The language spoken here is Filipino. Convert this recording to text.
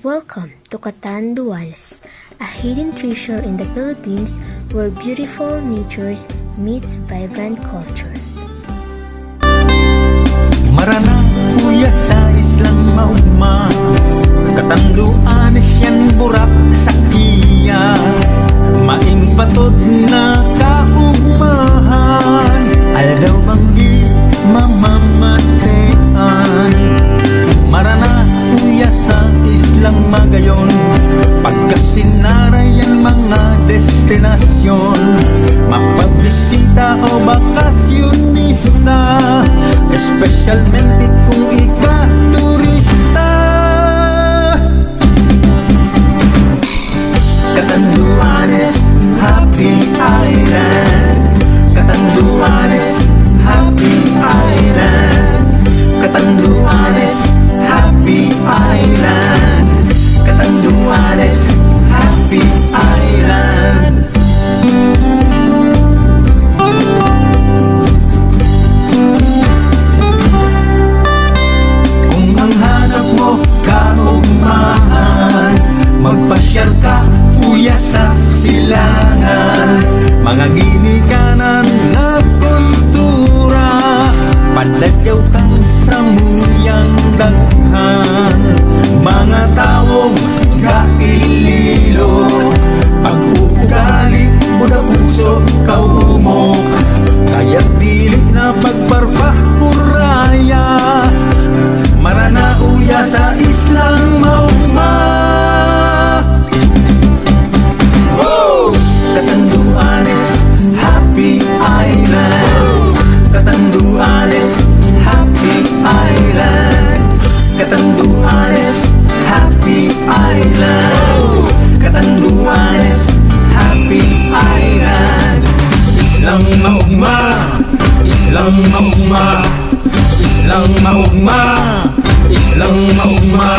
Welcome to Catan Duales, a hidden treasure in the Philippines where beautiful natures meets vibrant culture. Marana kuya sa islang maugma. Katanduan siyan burak sa kiya Maing patod na kaugmahan. Aldaw banggi mamamatean Pagkasinarayan mga destinasyon. Mapabisita o bakasyonista Especialmente Mga ginikanan na Katanduanes, Happy Island. Katanduanes, Happy Island. Islang maugma, islang maugma Islang maugma, islang maugma